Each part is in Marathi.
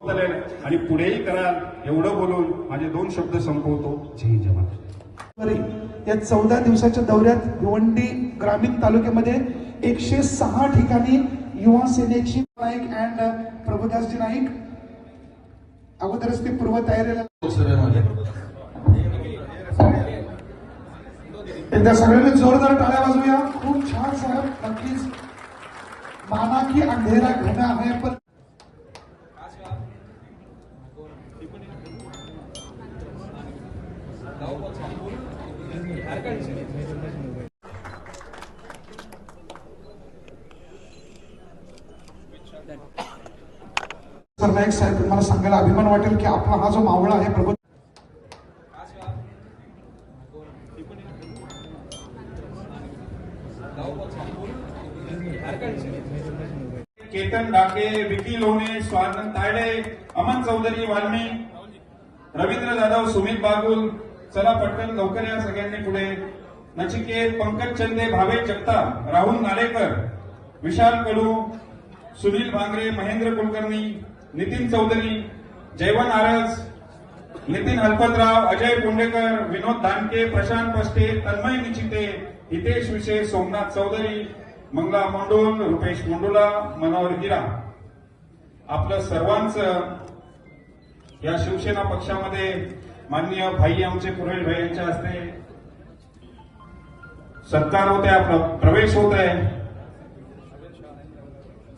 आणि पुढेही कराल एवढं बोलून माझे दोन शब्द संपवतो. जय जवान. बरे, या चौदा दिवसाच्या दौऱ्यात भिवंडी ग्रामीण तालुक्यामध्ये एकशे सहा ठिकाणी युवा सेनेची नाईक अँड प्रभुदासजी नाईक अगोदरच ते पूर्व तयारीला एकदा सगळ्यांनी जोरदार टाळ्या वाजवूया. खूप छान साहेब नक्कीच माना की अंधेरा घडा आहे पण सरनाईक साहेब तुम्हाला सांगायला अभिमान वाटेल की आपला हा जो मावळा आहे प्रभू केतन डाके विकी लोणे स्वानंद तायडे अमन चौधरी वाल्मी रवींद्र जाधव सुमित बागुल चला पटकन लवकर या सगळ्यांनी पुढे. नचिकेत पंकज चंदे भावे जगताप राहुल नालेकर विशाल कडू सुनील भांगरे महेंद्र कुलकर्णी नितीन चौधरी जयवन आरस नितीन हलपतराव अजय पुंडेकर विनोद धानके प्रशांत पष्टे तन्मय निचिते हितेश विशेष सोमनाथ चौधरी मंगला मंडोल रुपेश मोंडोला मनोहर गिरा आपलं सर्वांचं या शिवसेना पक्षामध्ये माननीय भाई आमचे पुरेल भाई यांच्या हस्ते सत्कार होत आहे प्रवेश होत आहे.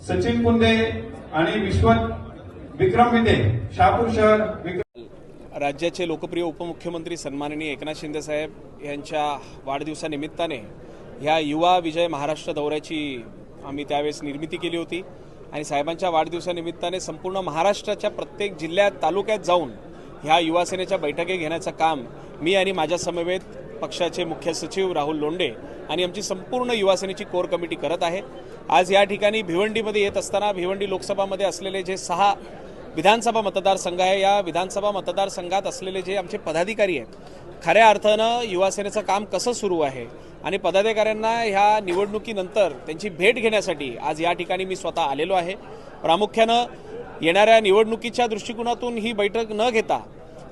सचिन कुंदे आणि विश्वत विक्रम विदे शहापूर शहर विक्रम राज्याचे लोकप्रिय उपमुख्यमंत्री सन्माननीय एकनाथ शिंदे साहेब यांच्या वाढदिवसानिमित्ताने ह्या युवा विजय महाराष्ट्र दौऱ्याची आम्ही त्यावेळेस निर्मिती केली होती. आणि साहेबांच्या वाढदिवसानिमित्ताने संपूर्ण महाराष्ट्राच्या प्रत्येक जिल्ह्यात तालुक्यात जाऊन ह्या युवा सेनेच्या बैठकी घेण्याचं काम मी आणि माझ्या समवेत पक्षाचे मुख्य सचिव राहुल लोंडे आणि आमची संपूर्ण युवासेनेची कोर कमिटी करत आहे. आज या ठिकाणी भिवंडीमध्ये येत असताना भिवंडी लोकसभामध्ये असलेले जे सहा विधानसभा मतदारसंघ आहे या विधानसभा मतदारसंघात असलेले जे आमचे पदाधिकारी आहेत खऱ्या अर्थानं युवासेनेचं काम कसं सुरू आहे आणि पदाधिकाऱ्यांना ह्या निवडणुकीनंतर त्यांची भेट घेण्यासाठी आज या ठिकाणी मी स्वतः आलेलो आहे. प्रामुख्यानं येणाऱ्या निवडणुकीच्या दृष्टिकोनातून ही बैठक न घेता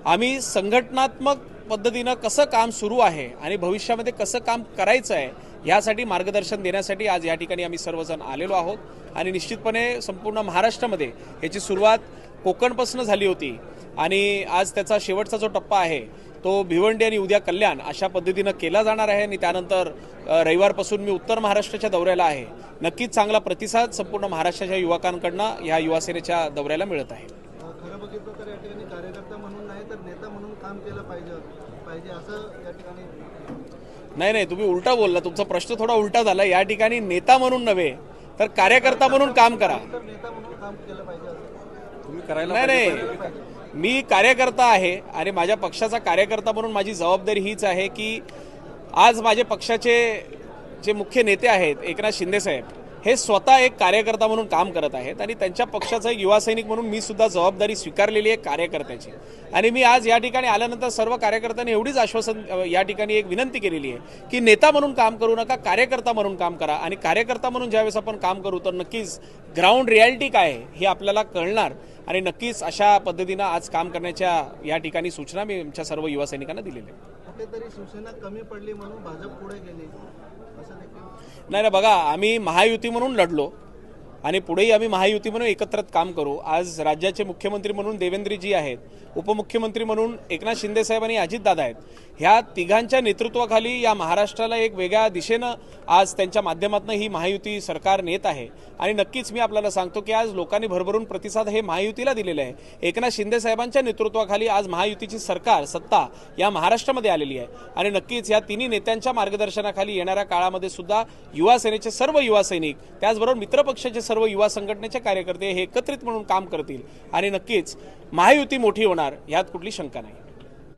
आम्ही संघटनात्मक पद्धतीनं कसं काम सुरू आहे आणि भविष्यामध्ये कसं काम करायचं आहे यासाठी मार्गदर्शन देण्यासाठी आज या ठिकाणी आम्ही सर्वजण आलेलो आहोत. आणि निश्चितपणे संपूर्ण महाराष्ट्रामध्ये याची सुरुवात कोकणपासून झाली होती. आणि आज त्याचा शेवटचा जो टप्पा आहे तो भिवंडी आणि उद्या कल्याण अशा पद्धतीनं केला जाणार आहे. आणि त्यानंतर रविवारपासून मी उत्तर महाराष्ट्राच्या दौऱ्याला आहे. नक्कीच चांगला प्रतिसाद संपूर्ण महाराष्ट्राच्या युवकांकडनं या युवासेनेच्या दौऱ्याला मिळत आहे. खरं बघितलं तर या ठिकाणी कार्यकर्ता म्हणून नाही तर नेता म्हणून काम केलं पाहिजे पाहिजे असं या ठिकाणी. नाही नाही तुम्ही उलटा बोलला. तुमचा प्रश्न थोडा उलटा झाला. या ठिकाणी नेता म्हणून नव्हे तर कार्यकर्ता म्हणून काम करा. तर नेता म्हणून काम केलं पाहिजे असं. तुम्ही करायला नाही नाही. मी कार्यकर्ता आहे आणि माझ्या पक्षाचा कार्यकर्ता म्हणून माझी जबाबदारी हीच आहे की आज माझे पक्षाचे जे मुख्य नेते आहेत एकनाथ शिंदे साहेब हे स्वतः एक कार्यकर्ता म्हणून काम करत आहेत आणि त्यांच्या पक्षाचा एक युवा सैनिक म्हणून मी सुद्धा जबाबदारी स्वीकारलेली आहे कार्यकर्त्याची. आणि मी आज या ठिकाणी आल्यानंतर सर्व कार्यकर्त्यांनी एवढीच आश्वासन या ठिकाणी एक विनंती केलेली आहे की नेता म्हणून काम करू नका कार्यकर्ता म्हणून काम करा आणि कार्यकर्ता म्हणून ज्यावेळेस आपण काम करू तर नक्कीच ग्राउंड रियालिटी काय आहे हे आपल्याला कळणार आणि नक्कीच अशा पद्धतीनं आज काम करण्याच्या या ठिकाणी सूचना मी आमच्या सर्व युवा सैनिकांना दिलेल्या आहेत. कुठेतरी शिवसेना कमी पडली म्हणून भाजप पुढे गेली. असं नाही ना बघा आम्ही महायुती म्हणून लढलो. आणि पुढेही आम्ही महायुती म्हणून एकत्रच काम करू. आज राज्याचे मुख्यमंत्री म्हणून देवेंद्रजी आहेत उपमुख्यमंत्री म्हणून एकनाथ शिंदे साहेब आणि अजितदादा आहेत. ह्या तिघांच्या नेतृत्वाखाली या महाराष्ट्राला एक वेगळ्या दिशेनं आज त्यांच्या माध्यमातून ही महायुती सरकार नेत आहे. आणि नक्कीच मी आपल्याला सांगतो की आज लोकांनी भरभरून प्रतिसाद हे महायुतीला दिलेले आहे. एकनाथ शिंदे साहेबांच्या नेतृत्वाखाली आज महायुतीची सरकार सत्ता या महाराष्ट्रामध्ये आलेली आहे. आणि नक्कीच या तिन्ही नेत्यांच्या मार्गदर्शनाखाली येणाऱ्या काळामध्ये सुद्धा युवा सेनेचे सर्व युवा सैनिक त्याचबरोबर मित्रपक्षाचे सर्व युवा संघटनेचे कार्यकर्ते हे एकत्रित म्हणून काम करतील. आणि नक्कीच महायुती मोठी होणार यात कुठली शंका नाही.